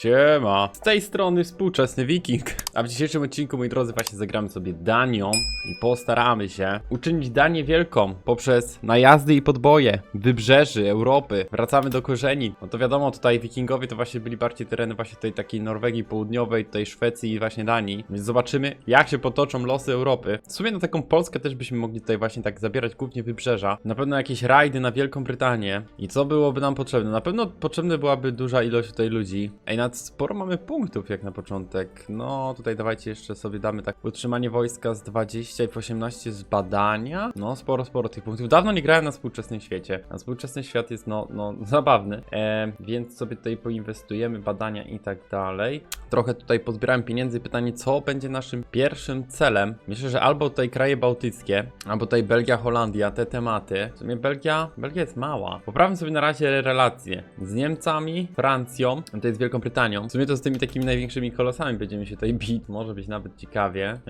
Siema. Z tej strony współczesny wiking. A w dzisiejszym odcinku, moi drodzy, właśnie zagramy sobie Danią i postaramy się uczynić Danię wielką poprzez najazdy i podboje wybrzeży Europy. Wracamy do korzeni. No to wiadomo, tutaj wikingowie to właśnie byli bardziej tereny właśnie tej takiej Norwegii Południowej, tutaj Szwecji i właśnie Danii. Więc zobaczymy, jak się potoczą losy Europy. W sumie na taką Polskę też byśmy mogli tutaj właśnie tak zabierać głównie wybrzeża. Na pewno jakieś rajdy na Wielką Brytanię. I co byłoby nam potrzebne? Na pewno potrzebna byłaby duża ilość tutaj ludzi. Ej, sporo mamy punktów jak na początek. No, tutaj dawajcie jeszcze sobie damy tak utrzymanie wojska z 20 i 18 z badania. No, sporo, sporo tych punktów. Dawno nie grałem na współczesnym świecie. A współczesny świat jest, no, no, zabawny. E, więc sobie tutaj poinwestujemy badania i tak dalej. Trochę tutaj pozbierałem pieniędzy. Pytanie, co będzie naszym pierwszym celem? Myślę, że albo tutaj kraje bałtyckie, albo tutaj Belgia, Holandia, te tematy. W sumie Belgia, Belgia jest mała. Poprawmy sobie na razie relacje z Niemcami, Francją, to jest Wielką Brytanią. W sumie to z tymi takimi największymi kolosami będziemy się tutaj bić. Może być nawet ciekawie.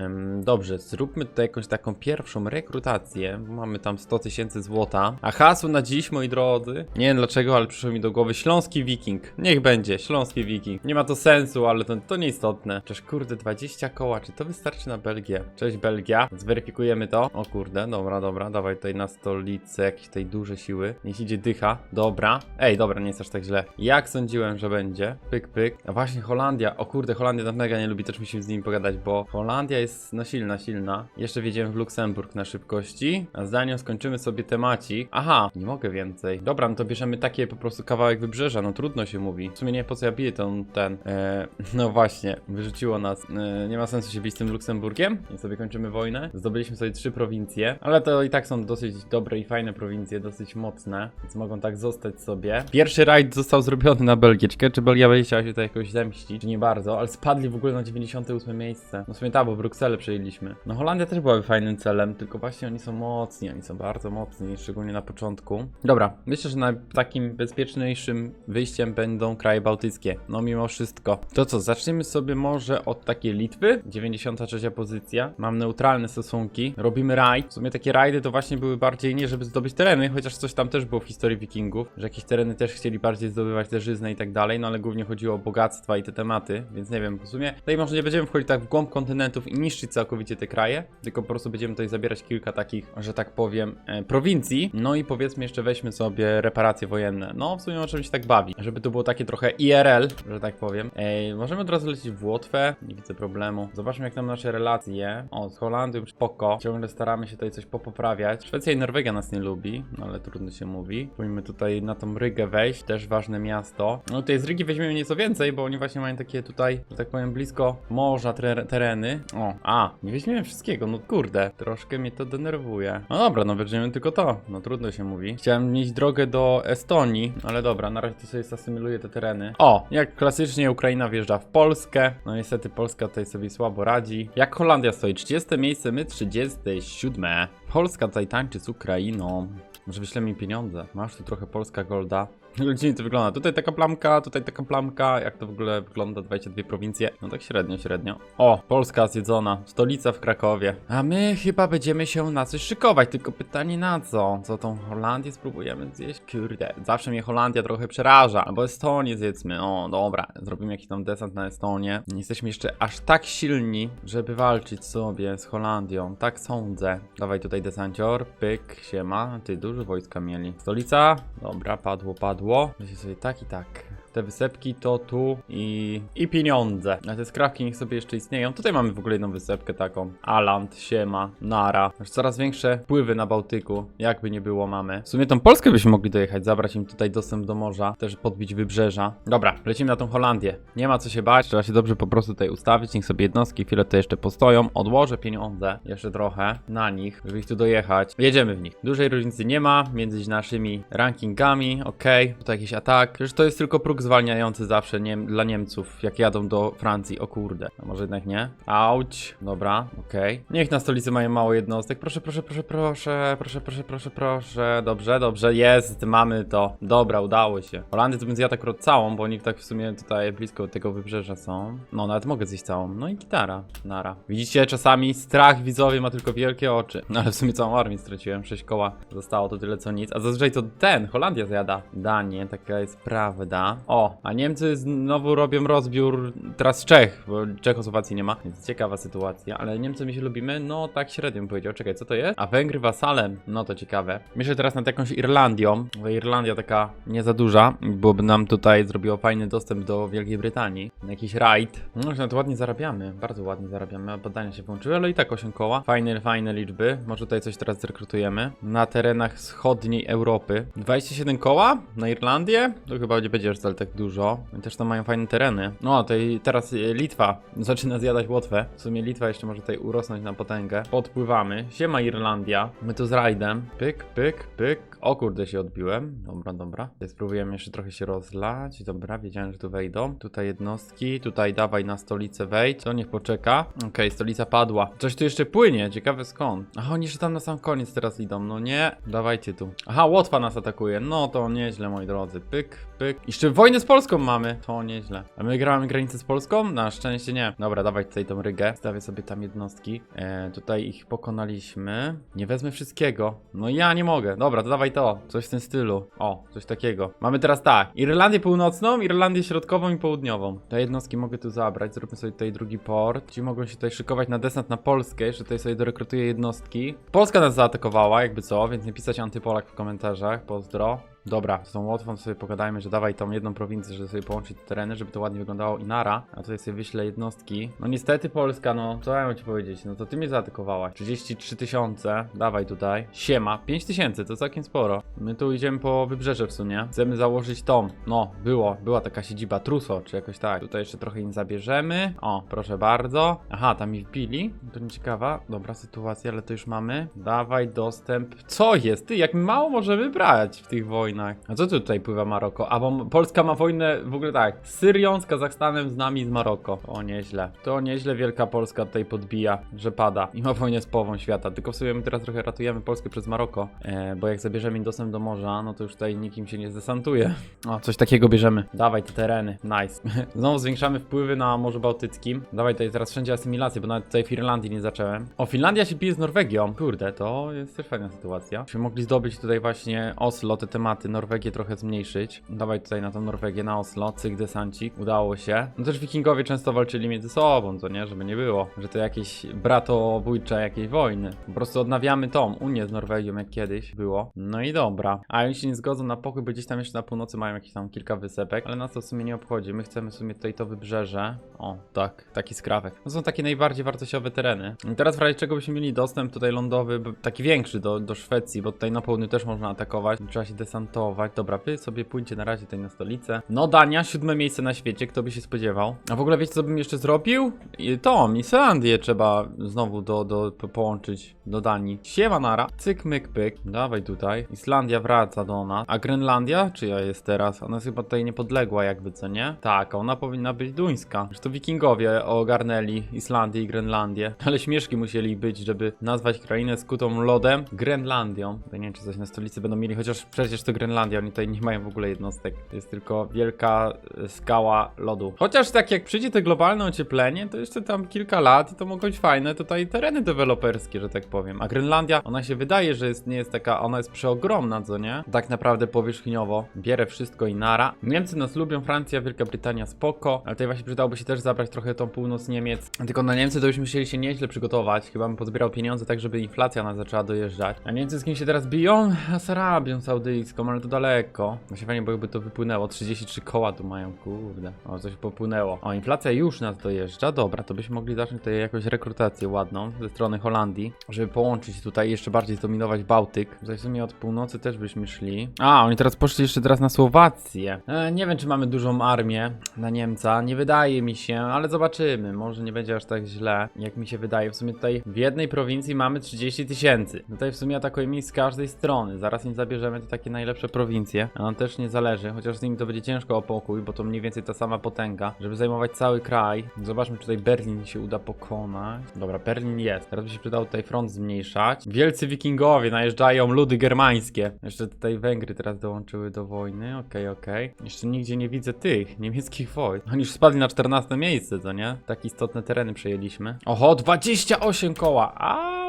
Dobrze, zróbmy tutaj jakąś taką pierwszą rekrutację. Mamy tam 100 tysięcy złota. A hasło na dziś, moi drodzy, nie wiem dlaczego, ale przyszło mi do głowy Śląski Wiking. Niech będzie, Śląski Wiking. Nie ma to sensu, ale to, to nieistotne. Czyż kurde, 20 koła, czy to wystarczy na Belgię? Cześć Belgia, zweryfikujemy to. O kurde, dobra, dobra, dawaj tutaj na stolicę jakieś tutaj duże siły. Niech idzie dycha, dobra. Ej, dobra, nie jest aż tak źle. Jak sądziłem, że będzie. Pyk, pyk. A właśnie Holandia, o kurde, Holandia tam mega nie lubi, też musimy z nimi pogadać, bo Holandia jest no silna, silna. Jeszcze wjedziemy w Luksemburg na szybkości, a z Danią skończymy sobie temacik. Aha, nie mogę więcej. Dobra, no to bierzemy takie po prostu kawałek wybrzeża, no trudno się mówi. W sumie nie po co ja biję ten, ten, e, no właśnie, wyrzuciło nas. E, nie ma sensu się bić z tym Luksemburgiem i sobie kończymy wojnę. Zdobyliśmy sobie trzy prowincje, ale to i tak są dosyć dobre i fajne prowincje, dosyć mocne, więc mogą tak zostać sobie. Pierwszy rajd został zrobiony na Belgię. Ciekawe, czy Belgia będzie chciała się tutaj jakoś zemścić, nie bardzo, ale spadli w ogóle na 98 miejsce. No w sumie tak, bo Brukselę przejęliśmy. No Holandia też byłaby fajnym celem, tylko właśnie oni są mocni, oni są bardzo mocni, szczególnie na początku. Dobra, myślę, że na takim bezpieczniejszym wyjściem będą kraje bałtyckie. No mimo wszystko. To co, zaczniemy sobie może od takiej Litwy. 93 pozycja. Mam neutralne stosunki. Robimy rajd. W sumie takie rajdy to właśnie były bardziej nie, żeby zdobyć tereny, chociaż coś tam też było w historii wikingów, że jakieś tereny też chcieli bardziej zdobywać te żyzne i tak dalej, no ale głównie chodziło o bogactwa i te tematy, więc nie wiem, w sumie tutaj może nie będziemy wchodzić tak w głąb kontynentów i niszczyć całkowicie te kraje, tylko po prostu będziemy tutaj zabierać kilka takich, że tak powiem, e, prowincji, no i powiedzmy jeszcze weźmy sobie reparacje wojenne. No w sumie możemy się tak bawić, żeby to było takie trochę IRL, że tak powiem. Ej, możemy od razu lecieć w Łotwę, nie widzę problemu. Zobaczmy jak tam nasze relacje. O, z Holandią spoko. Ciągle staramy się tutaj coś popoprawiać. Szwecja i Norwegia nas nie lubi, no ale trudno się mówi. Powinniśmy tutaj na tą Rygę wejść, też ważne miasto. No tutaj z Rygi weźmiemy nieco więcej, bo oni właśnie mają takie tutaj, że tak powiem, blisko morza tereny. O, a, nie weźmiemy wszystkiego, no kurde, troszkę mnie to denerwuje. No dobra, no weźmiemy tylko to, no trudno się mówi. Chciałem mieć drogę do Estonii, ale dobra, na razie to sobie zasymuluję te tereny. O, jak klasycznie Ukraina wjeżdża w Polskę, no niestety Polska tutaj sobie słabo radzi. Jak Holandia stoi 30 miejsce, my 37. Polska tutaj tańczy z Ukrainą. Może wyślemy mi pieniądze. Masz tu trochę Polska Golda. Dziwnie to wygląda. Tutaj taka plamka, tutaj taka plamka. Jak to w ogóle wygląda? 22 prowincje. No tak średnio, średnio. O, Polska zjedzona. Stolica w Krakowie. A my chyba będziemy się na coś szykować. Tylko pytanie na co? Co tą Holandię spróbujemy zjeść? Kurde, zawsze mnie Holandia trochę przeraża. Albo Estonię zjedzmy. O, dobra. Zrobimy jakiś tam desant na Estonię. Nie jesteśmy jeszcze aż tak silni, żeby walczyć sobie z Holandią. Tak sądzę. Dawaj tutaj desancior. Pyk, siema. Ty dużo wojska mieli. Stolica? Dobra, padło, padło. Będzie sobie tak i tak. Te wysepki to tu i, i pieniądze. A te skrawki niech sobie jeszcze istnieją. Tutaj mamy w ogóle jedną wysepkę taką. Aland, Siema, Nara. Już coraz większe pływy na Bałtyku. Jakby nie było mamy. W sumie tą Polskę byśmy mogli dojechać, zabrać im tutaj dostęp do morza. Też podbić wybrzeża. Dobra, lecimy na tą Holandię. Nie ma co się bać. Trzeba się dobrze po prostu tutaj ustawić. Niech sobie jednostki chwilę tutaj jeszcze postoją. Odłożę pieniądze. Jeszcze trochę na nich, żeby ich tu dojechać. Jedziemy w nich. Dużej różnicy nie ma między naszymi rankingami. Okej, tutaj jakiś atak. Przecież to jest tylko próg zwalniający zawsze dla Niemców, jak jadą do Francji. O kurde, a może jednak nie? Auć, dobra, okej. Niech na stolicy mają mało jednostek. Proszę, proszę, proszę, proszę, proszę, proszę, proszę, proszę. Dobrze, dobrze, jest, mamy to. Dobra, udało się. Holandię to bym zjadł akurat całą, bo oni tak w sumie tutaj blisko tego wybrzeża są. No, nawet mogę zjeść całą. No i gitara, nara. Widzicie, czasami strach widzowie ma tylko wielkie oczy. No ale w sumie całą armię straciłem, 6 koła. Zostało to tyle co nic. A zazwyczaj to ten, Holandia zjada. Danie, taka jest prawda. O, a Niemcy znowu robią rozbiór teraz Czech, bo Czechosłowacji nie ma, więc ciekawa sytuacja, ale Niemcy mi się lubimy, no tak średnio bym powiedział, czekaj, co to jest? A Węgry wasalem, no to ciekawe. Myślę teraz nad jakąś Irlandią, bo Irlandia taka nie za duża, byłoby nam tutaj zrobiło fajny dostęp do Wielkiej Brytanii, na jakiś rajd. No, że to ładnie zarabiamy, bardzo ładnie zarabiamy, badania się włączyły, ale i tak 8 koła. Fajne, fajne liczby, może tutaj coś teraz zrekrutujemy. Na terenach wschodniej Europy. 27 koła na Irlandię? To chyba nie będzie wcale tak dużo. Też tam mają fajne tereny. No, to i teraz e, Litwa zaczyna zjadać Łotwę. W sumie Litwa jeszcze może tutaj urosnąć na potęgę. Podpływamy. Siema Irlandia. My tu z rajdem. Pyk, pyk, pyk. O kurde, się odbiłem. Dobra, dobra. Tutaj spróbujemy jeszcze trochę się rozlać. Dobra, wiedziałem, że tu wejdą. Tutaj jednostki. Tutaj dawaj na stolicę wejdź. To niech poczeka. Okej, stolica padła. Coś tu jeszcze płynie. Ciekawe skąd. Aha, oni jeszcze tam na sam koniec teraz idą. No nie. Dawajcie tu. Aha, Łotwa nas atakuje. No to nieźle, moi drodzy. Pyk, pyk. Jeszcze wojnę z Polską mamy. To nieźle. A my gramy granicę z Polską? Na szczęście nie. Dobra, dawaj tutaj tą rygę. Stawię sobie tam jednostki. E, tutaj ich pokonaliśmy. Nie wezmę wszystkiego. No ja nie mogę. Dobra, to dawaj to. Coś w tym stylu. O, coś takiego. Mamy teraz tak. Irlandię Północną, Irlandię Środkową i Południową. Te jednostki mogę tu zabrać. Zróbmy sobie tutaj drugi port. Ci mogą się tutaj szykować na desant na Polskę. Jeszcze tutaj sobie dorekrutuję jednostki. Polska nas zaatakowała, jakby co, więc nie pisać antypolak w komentarzach. Pozdro. Dobra, z tą Łotwą sobie pogadajmy, że dawaj tą jedną prowincję, żeby sobie połączyć te tereny, żeby to ładnie wyglądało i nara. A tutaj sobie wyślę jednostki. No niestety Polska, no co ja mam ci powiedzieć, no to ty mnie zaatakowałaś. 33 tysiące, dawaj tutaj. Siema, 5 tysięcy, to całkiem sporo. My tu idziemy po wybrzeże w sumie. Chcemy założyć tom. No, było, była taka siedziba Truso, czy jakoś tak. Tutaj jeszcze trochę im zabierzemy. O, proszę bardzo. Aha, tam mi wbili. To nieciekawa. Dobra sytuacja, ale to już mamy. Dawaj dostęp. Co jest? Ty, jak mało możemy brać w tych wojnach. A co tutaj pływa Maroko? A bo Polska ma wojnę w ogóle tak. Z Syrią, z Kazachstanem, z nami, z Maroko. O, nieźle. To nieźle Wielka Polska tutaj podbija, że pada. I ma wojnę z połową świata. Tylko w sumie my teraz trochę ratujemy Polskę przez Maroko. E, bo jak zabierzemy im dostęp do morza, no to już tutaj nikim się nie zdesantuje. O, coś takiego bierzemy. Dawaj te tereny. Nice. Znowu zwiększamy wpływy na Morzu Bałtyckim. Dawaj tutaj teraz wszędzie asymilację, bo nawet tutaj w Irlandii nie zacząłem. O, Finlandia się bije z Norwegią. Kurde, to jest też fajna sytuacja. Byśmy mogli zdobyć tutaj właśnie Oslo, te tematy, Norwegię trochę zmniejszyć. Dawaj tutaj na tą Norwegię, na Oslo, cyk desancik. Udało się. No też wikingowie często walczyli między sobą, co nie? Żeby nie było, że to jakieś bratobójcze jakieś wojny. Po prostu odnawiamy tą Unię z Norwegią, jak kiedyś było. No i dobra. A oni się nie zgodzą na pokój, bo gdzieś tam jeszcze na północy mają jakieś tam kilka wysepek, ale nas to w sumie nie obchodzi. My chcemy w sumie tutaj to wybrzeże. O, tak, taki skrawek. To są takie najbardziej wartościowe tereny. I teraz w razie czego byśmy mieli dostęp tutaj lądowy, taki większy do, do Szwecji, bo tutaj na południu też można atakować. Trzeba się desantować. Dobra, wy sobie pójdźcie na razie tutaj na stolicę. No Dania, siódme miejsce na świecie, kto by się spodziewał. A w ogóle wiecie co bym jeszcze zrobił? I Tą, Islandię trzeba znowu do, do, po- połączyć do Danii. Siema nara, cyk myk pyk. Dawaj tutaj. Islandia wraca do nas. A Grenlandia? Czy ja jest teraz? Ona jest chyba tutaj niepodległa jakby, co nie? Tak, ona powinna być duńska. To wikingowie ogarnęli Islandię i Grenlandię. Ale śmieszki musieli być, żeby nazwać krainę skutą lodem Grenlandią. Nie wiem, czy coś na stolicy będą mieli, chociaż przecież to Grenlandia, oni tutaj nie mają w ogóle jednostek. Jest tylko wielka e, skała lodu. Chociaż tak jak przyjdzie to globalne ocieplenie, to jeszcze tam kilka lat i to mogą być fajne tutaj tereny deweloperskie, że tak powiem. A Grenlandia, ona się wydaje, że jest, nie jest taka, ona jest przeogromna, co nie? Tak naprawdę powierzchniowo. Bierę wszystko i nara. Niemcy nas lubią, Francja, Wielka Brytania spoko, ale tutaj właśnie przydałoby się też zabrać trochę tą północ Niemiec. Tylko na Niemcy to byśmy musieli się nieźle przygotować. Chyba bym pozbierał pieniądze tak, żeby inflacja nas zaczęła dojeżdżać. A Niemcy z kim się teraz biją? A z Arabią Saudyjską, ale to daleko. Właśnie fajnie, jakby to wypłynęło. 33 koła tu mają, kurde. O, coś popłynęło. O, inflacja już nas dojeżdża. Dobra, to byśmy mogli zacząć tutaj jakąś rekrutację ładną ze strony Holandii, żeby połączyć tutaj jeszcze bardziej zdominować Bałtyk. W sumie od północy też byśmy szli. A, oni teraz poszli jeszcze teraz na Słowację. E, nie wiem, czy mamy dużą armię na Niemca. Nie wydaje mi się, ale zobaczymy. Może nie będzie aż tak źle, jak mi się wydaje. W sumie tutaj w jednej prowincji mamy 30 tysięcy. Tutaj w sumie atakujemy ich z każdej strony. Zaraz im zabierzemy te takie najlepsze prowincje. A nam też nie zależy, chociaż z nimi to będzie ciężko o pokój, bo to mniej więcej ta sama potęga, żeby zajmować cały kraj. Zobaczmy, czy tutaj Berlin się uda pokonać. Dobra, Berlin jest. Teraz by się przydało tutaj front zmniejszać. Wielcy wikingowie najeżdżają, ludy germańskie. Jeszcze tutaj Węgry teraz dołączyły do wojny. Okej, okej. Jeszcze nigdzie nie widzę tych niemieckich wojsk. Oni już spadli na 14 miejsce, co nie? Tak istotne tereny przejęliśmy. Oho, 28 koła! Ała!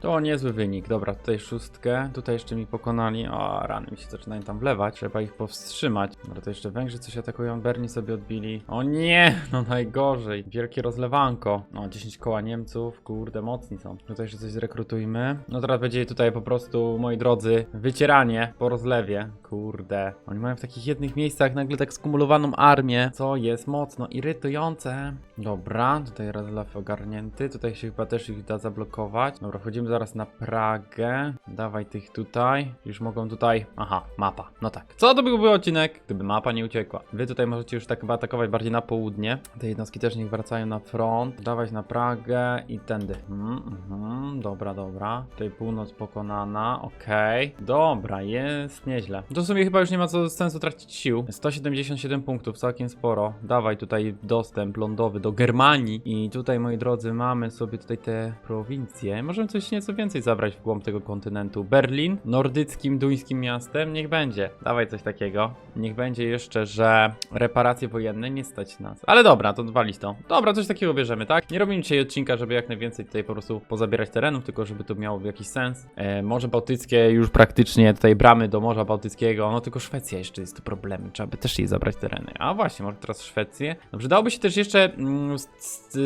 To niezły wynik. Dobra, tutaj szóstkę. Tutaj jeszcze mi pokonali. O, rany mi się zaczynają tam wlewać. Trzeba ich powstrzymać. Dobra, to jeszcze Węgrzy coś atakują. Berni sobie odbili. O nie! No najgorzej. Wielkie rozlewanko. O, 10 koła Niemców. Kurde, mocni są. Tutaj jeszcze coś zrekrutujmy. No teraz będzie tutaj po prostu, moi drodzy, wycieranie po rozlewie. Kurde. Oni mają w takich jednych miejscach nagle tak skumulowaną armię, co jest mocno irytujące. Dobra, tutaj rozlew ogarnięty. Tutaj się chyba też ich da zablokować. Dobra, wchodzimy zaraz na Pragę. Dawaj tych tutaj. Już mogą tutaj... Aha, mapa. No tak. Co to byłby odcinek, gdyby mapa nie uciekła? Wy tutaj możecie już tak chyba atakować bardziej na południe. Te jednostki też niech wracają na front. Dawać na Pragę i tędy. Mhm, mhm. Dobra, dobra. Tutaj północ pokonana. Okej. Dobra, jest nieźle. To w sumie chyba już nie ma co sensu tracić sił. 177 punktów, całkiem sporo. Dawaj tutaj dostęp lądowy do Germanii. I tutaj, moi drodzy, mamy sobie tutaj te prowincje. Możemy coś nieco więcej zabrać w głąb tego kontynentu. Berlin, nordyckim, duńskim miastem, niech będzie. Dawaj coś takiego. Niech będzie jeszcze, że reparacje wojenne nie stać nas. Ale dobra, to walić to. Dobra, coś takiego bierzemy, tak? Nie robimy dzisiaj odcinka, żeby jak najwięcej tutaj po prostu pozabierać terenów, tylko żeby to miało jakiś sens. E, Morze Bałtyckie już praktycznie tutaj bramy do Morza Bałtyckiego. No tylko Szwecja jeszcze jest tu problemem. Trzeba by też jej zabrać tereny. A właśnie, może teraz Szwecję. Dobrze, dałoby się też jeszcze mm,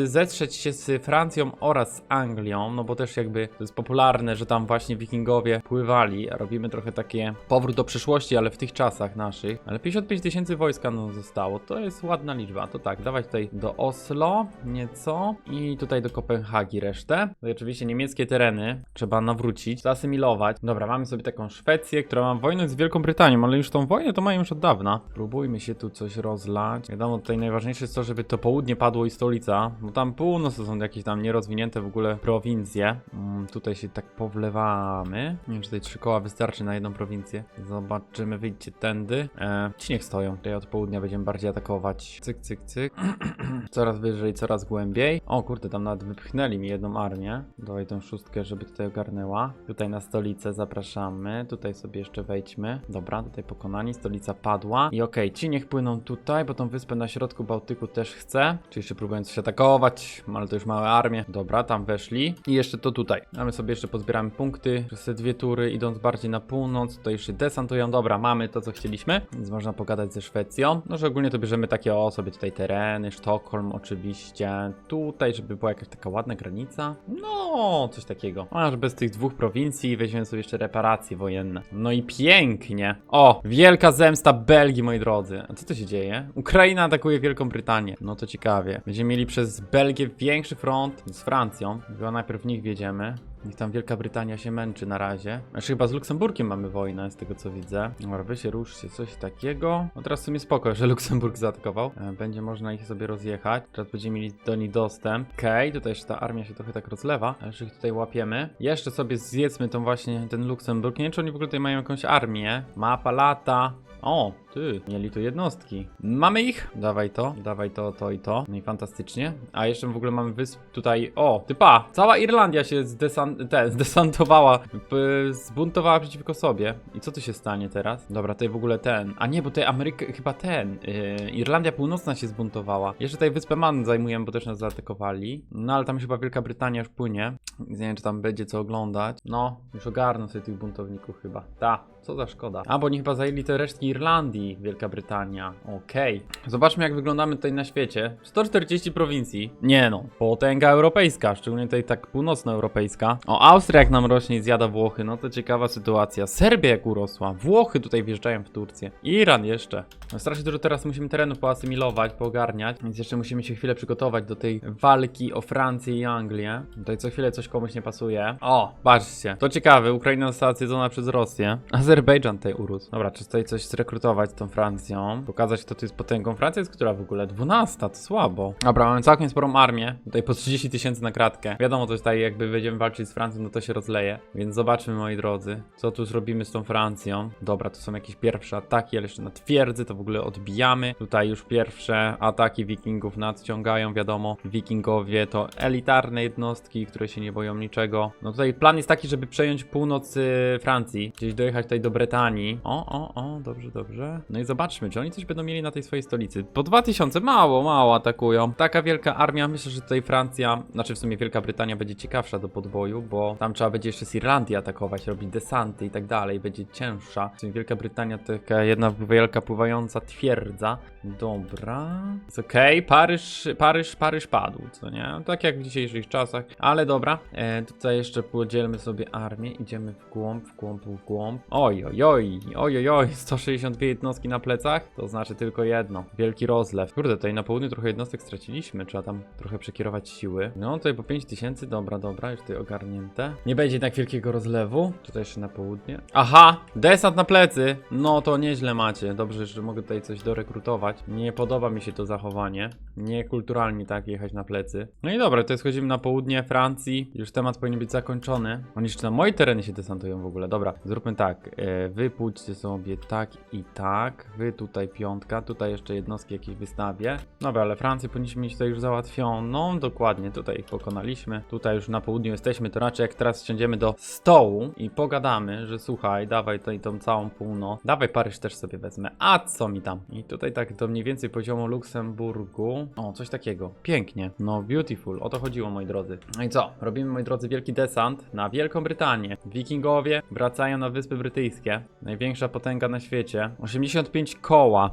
zetrzeć się z Francją oraz z Anglią, no bo też jakby to jest popularne, że tam właśnie wikingowie pływali. Robimy trochę takie powrót do przeszłości, ale w tych czasach naszych. Ale 55 tysięcy wojska no zostało. To jest ładna liczba. To tak, dawaj tutaj do Oslo nieco i tutaj do Kopenhagi resztę. No i oczywiście niemieckie tereny trzeba nawrócić, zasymilować. Dobra, mamy sobie taką Szwecję, która ma wojnę z Wielką Brytanią, ale już tą wojnę to mają już od dawna. Próbujmy się tu coś rozlać. Wiadomo, tutaj najważniejsze jest to, żeby to południe padło i stolica, bo tam północ to są jakieś tam nierozwinięte w ogóle prowincje. Mm, tutaj się tak powlewamy. Nie wiem, czy tutaj trzy koła wystarczy na jedną prowincję. Zobaczymy, wyjdźcie tędy. E, ci niech stoją. Tutaj od południa będziemy bardziej atakować. Cyk, cyk, cyk. coraz wyżej, coraz głębiej. O kurde, tam nawet wypchnęli mi jedną armię. Dawaj tą szóstkę, żeby tutaj ogarnęła. Tutaj na stolicę zapraszamy. Tutaj sobie jeszcze wejdźmy. Dobra, tutaj pokonani. Stolica padła. I okej, ci niech płyną tutaj, bo tą wyspę na środku Bałtyku też chcę. Czy jeszcze próbują coś atakować, ale to już małe armie. Dobra, tam weszli. I jeszcze to tutaj. A my sobie jeszcze pozbieramy punkty przez te dwie tury, idąc bardziej na północ. Tutaj jeszcze desantują. Dobra, mamy to, co chcieliśmy. Więc można pogadać ze Szwecją. No, że ogólnie to bierzemy takie o sobie tutaj tereny. Sztokholm oczywiście. Tutaj, żeby była jakaś taka ładna granica. No, coś takiego. Aż bez tych dwóch prowincji weźmiemy sobie jeszcze reparacje wojenne. No i pięknie. O, wielka zemsta Belgii, moi drodzy. A co to się dzieje? Ukraina atakuje Wielką Brytanię. No to ciekawie. Będziemy mieli przez Belgię większy front z Francją. Chyba najpierw w nich wjedziemy. Niech tam Wielka Brytania się męczy na razie. Znaczy chyba z Luksemburgiem mamy wojnę, z tego co widzę. Dobra, wy się ruszcie, coś takiego. No teraz w sumie spoko, że Luksemburg zaatakował. E, Będzie można ich sobie rozjechać. Teraz będziemy mieli do nich dostęp. Okej, tutaj jeszcze ta armia się trochę tak rozlewa. Już ich tutaj łapiemy. Jeszcze sobie zjedzmy tą właśnie, ten Luksemburg. Nie wiem, czy oni w ogóle tutaj mają jakąś armię. Mapa lata. O, ty, mieli tu jednostki. Mamy ich? Dawaj to, dawaj to, to i to. No i fantastycznie. A jeszcze w ogóle mamy wysp tutaj. O, typa! Cała Irlandia się zdesan te, zdesantowała, zbuntowała przeciwko sobie. I co tu się stanie teraz? Dobra, tutaj w ogóle ten. A nie, bo tutaj Ameryka, chyba ten. Yy, Irlandia Północna się zbuntowała. Jeszcze tutaj wyspę Man zajmujemy, bo też nas zaatakowali. No ale tam chyba Wielka Brytania już płynie. Nie wiem, czy tam będzie co oglądać. No, już ogarną sobie tych buntowników chyba. Ta, co za szkoda. A, bo oni chyba zajęli te resztki Irlandii, Wielka Brytania. Okej. Zobaczmy, jak wyglądamy tutaj na świecie. 140 prowincji. Nie no, potęga europejska, szczególnie tutaj tak północnoeuropejska. O, Austria jak nam rośnie i zjada Włochy, no to ciekawa sytuacja. Serbia jak urosła. Włochy tutaj wjeżdżają w Turcję. Iran jeszcze. No, strasznie dużo teraz musimy terenów poasymilować, poogarniać, więc jeszcze musimy się chwilę przygotować do tej walki o Francję i Anglię. Tutaj co chwilę coś komuś nie pasuje. O, patrzcie. To ciekawe, Ukraina została zjedzona przez Rosję. Azerbejdżan tutaj urósł. Dobra, czy tutaj coś zrekrutować z tą Francją? Pokazać, kto tu jest potęgą. Francja jest która w ogóle? 12, to słabo. Dobra, mamy całkiem sporą armię. Tutaj po 30 tysięcy na kratkę. Wiadomo, to tak, jakby będziemy walczyć z Francją, no to się rozleje. Więc zobaczmy, moi drodzy, co tu zrobimy z tą Francją. Dobra, to są jakieś pierwsze ataki, ale jeszcze na twierdzy to w ogóle odbijamy. Tutaj już pierwsze ataki wikingów nadciągają, wiadomo. Wikingowie to elitarne jednostki, które się nie boją niczego. No tutaj plan jest taki, żeby przejąć północ Francji. Gdzieś dojechać tutaj do Brytanii. O, o, o, dobrze, dobrze. No i zobaczmy, czy oni coś będą mieli na tej swojej stolicy. Po 2000, mało, mało atakują. Taka wielka armia, myślę, że tutaj Francja, znaczy w sumie Wielka Brytania będzie ciekawsza do podboju, bo tam trzeba będzie jeszcze z Irlandii atakować, robić desanty i tak dalej, będzie cięższa. W sumie Wielka Brytania to taka jedna wielka pływająca twierdza. Dobra. Okej, Paryż, Paryż, Paryż padł, co nie? Tak jak w dzisiejszych czasach, ale dobra. E, tutaj jeszcze podzielmy sobie armię, idziemy w głąb, w głąb, w głąb. Oj, oj, oj, oj, oj, oj, 162 jednostki na plecach, to znaczy tylko jedno. Wielki rozlew. Kurde, tutaj na południu trochę jednostek straciliśmy, trzeba tam trochę przekierować siły. No, tutaj po 5000, dobra, dobra, już tutaj ogarnięte. Nie będzie jednak wielkiego rozlewu. Tutaj jeszcze na południe. Aha, desant na plecy. No to nieźle macie. Dobrze, że mogę tutaj coś dorekrutować. Nie podoba mi się to zachowanie. Niekulturalnie tak jechać na plecy. No i dobra, to schodzimy na południe Francji. Już temat powinien być zakończony. Oni jeszcze na moje tereny się desantują w ogóle. Dobra, zróbmy tak. E, wy pójdźcie sobie tak i tak. Wy tutaj piątka. Tutaj jeszcze jednostki jakieś wystawię. Dobra, ale Francję powinniśmy mieć tutaj już załatwioną. Dokładnie, tutaj ich pokonaliśmy. Tutaj już na południu jesteśmy. To raczej jak teraz wsiądziemy do stołu i pogadamy, że słuchaj, dawaj tutaj tą całą północ. Dawaj Paryż też sobie wezmę. A co mi tam? I tutaj tak do mniej więcej poziomu Luksemburgu. O, coś takiego. Pięknie. No, beautiful. O to chodziło, moi drodzy. No i co? Robimy, moi drodzy, wielki desant na Wielką Brytanię. Wikingowie wracają na Wyspy Brytyjskie. Największa potęga na świecie. 85 koła.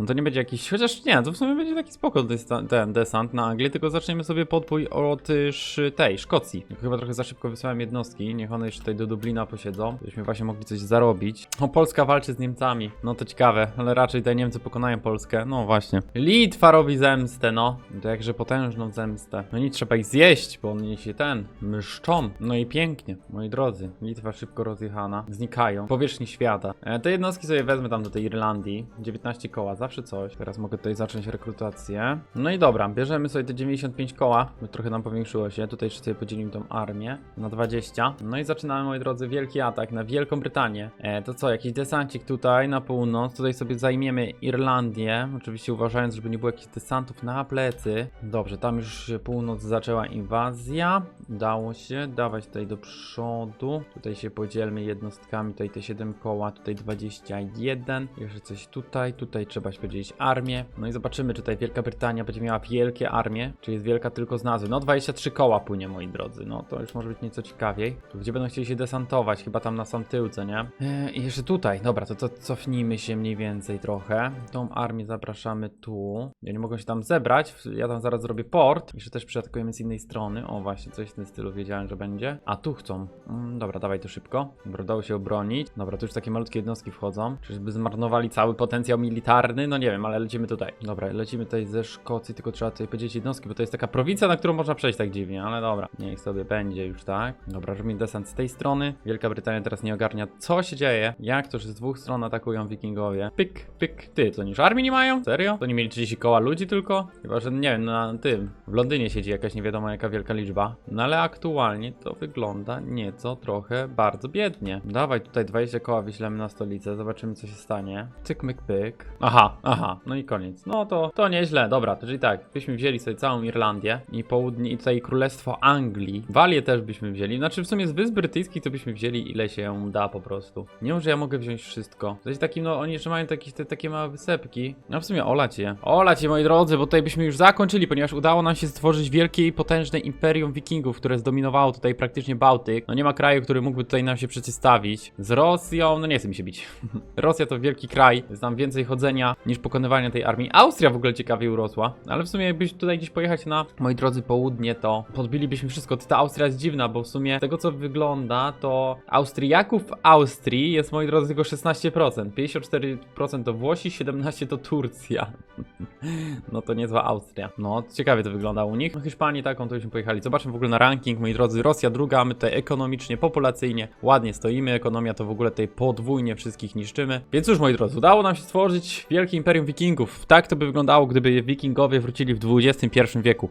No to nie będzie jakiś. Chociaż nie, to w sumie będzie taki spoko ten desant na Anglię, tylko zaczniemy sobie podbój od y, tej Szkocji. Chyba trochę za szybko wysłałem jednostki. Niech one jeszcze tutaj do Dublina posiedzą, żebyśmy właśnie mogli coś zarobić. O, Polska walczy z Niemcami. No to ciekawe, ale raczej te Niemcy pokonają Polskę. No właśnie. Litwa robi zemstę, no. To jakże potężną zemstę. No nie trzeba ich zjeść, bo oni się ten mszczą. No i pięknie, moi drodzy. Litwa szybko rozjechana. Znikają. Powierzchni świata. E, te jednostki sobie wezmę tam do tej Irlandii. 19 koła, zawsze coś. Teraz mogę tutaj zacząć rekrutację. No i dobra, bierzemy sobie te 95 koła, bo trochę nam powiększyło się. Tutaj jeszcze sobie podzielimy tą armię na 20. No i zaczynamy, moi drodzy, wielki atak na Wielką Brytanię. E, to co, jakiś desancik tutaj na północ. Tutaj sobie zajmiemy Irlandię. Oczywiście uważając, żeby nie było jakichś desantów na plecy. Dobrze, tam już się północ zaczęła inwazja. Udało się dawać tutaj do przodu. Tutaj się podzielmy jednostkami. Tutaj te 7 koła, tutaj 21. Jeszcze coś tutaj. Tutaj trzeba się podzielić armię. No i zobaczymy, czy tutaj Wielka Brytania będzie miała wielkie armie, czy jest wielka tylko z nazwy. No 23 koła płynie, moi drodzy. No to już może być nieco ciekawiej. Gdzie będą chcieli się desantować? Chyba tam na sam tył, co nie? Eee, I jeszcze tutaj. Dobra, to, to cofnijmy się mniej więcej trochę. Tą armię zapraszamy tu. Ja nie mogą się tam zebrać. Ja tam zaraz zrobię port. Jeszcze też przyatakujemy z innej strony. O, właśnie, coś w tym stylu wiedziałem, że będzie. A tu chcą. Mm, dobra, dawaj to szybko. Dobra, udało się obronić. Dobra, tu już takie malutkie jednostki wchodzą. Czyżby zmarnowali cały potencjał militarny? No nie wiem, ale lecimy tutaj. Dobra, lecimy tutaj ze Szkocji, tylko trzeba tutaj powiedzieć jednostki, bo to jest taka prowincja, na którą można przejść tak dziwnie, ale dobra. Niech sobie będzie już tak. Dobra, robimy desant z tej strony. Wielka Brytania teraz nie ogarnia, co się dzieje. Jak to, że z dwóch stron atakują wikingowie? Pyk, pyk. Ty, to niż armii nie mają? Serio? To nie mieli 30 koła ludzi tylko? Chyba, że nie wiem, na tym. W Londynie siedzi jakaś nie wiadomo jaka wielka liczba. No ale aktualnie to wygląda nieco trochę bardzo biednie. Dawaj tutaj 20 koła wyślemy na stolicę, zobaczymy co się stanie. Cyk, myk, pyk. Aha, aha, no i koniec. No to, to nieźle, dobra, to czyli tak, byśmy wzięli sobie całą Irlandię i południe, i tutaj Królestwo Anglii. Walię też byśmy wzięli, znaczy w sumie z Wysp Brytyjskich to byśmy wzięli ile się da po prostu. Nie wiem, że ja mogę wziąć wszystko. To jest takim, no oni jeszcze mają takie, te, takie małe wysepki. No w sumie olać je. Olać je, moi drodzy, bo tutaj byśmy już zakończyli, ponieważ udało nam się stworzyć wielkie i potężne imperium wikingów, które zdominowało tutaj praktycznie Bałtyk. No nie ma kraju, który mógłby tutaj nam się przeciwstawić. Z Rosją, no nie chce mi się bić. Rosja to wielki kraj, tam więcej chodzenia niż pokonywania tej armii. Austria w ogóle ciekawie urosła, ale w sumie jakbyś tutaj gdzieś pojechać na, moi drodzy, południe, to podbilibyśmy wszystko. Ta Austria jest dziwna, bo w sumie z tego co wygląda, to Austriaków w Austrii jest, moi drodzy, tylko 16%. 54% to Włosi, 17% to Turcja. No to niezła Austria. No, ciekawie to wygląda u nich. No Hiszpanii taką to byśmy pojechali. Zobaczmy w ogóle na ranking, moi drodzy. Rosja druga, my tutaj ekonomicznie, populacyjnie ładnie stoimy. Ekonomia to w ogóle tutaj podwójnie wszystkich niszczymy. Więc cóż, moi drodzy, udało nam się stworzyć wielkie imperium wikingów. Tak to by wyglądało, gdyby wikingowie wrócili w XXI wieku.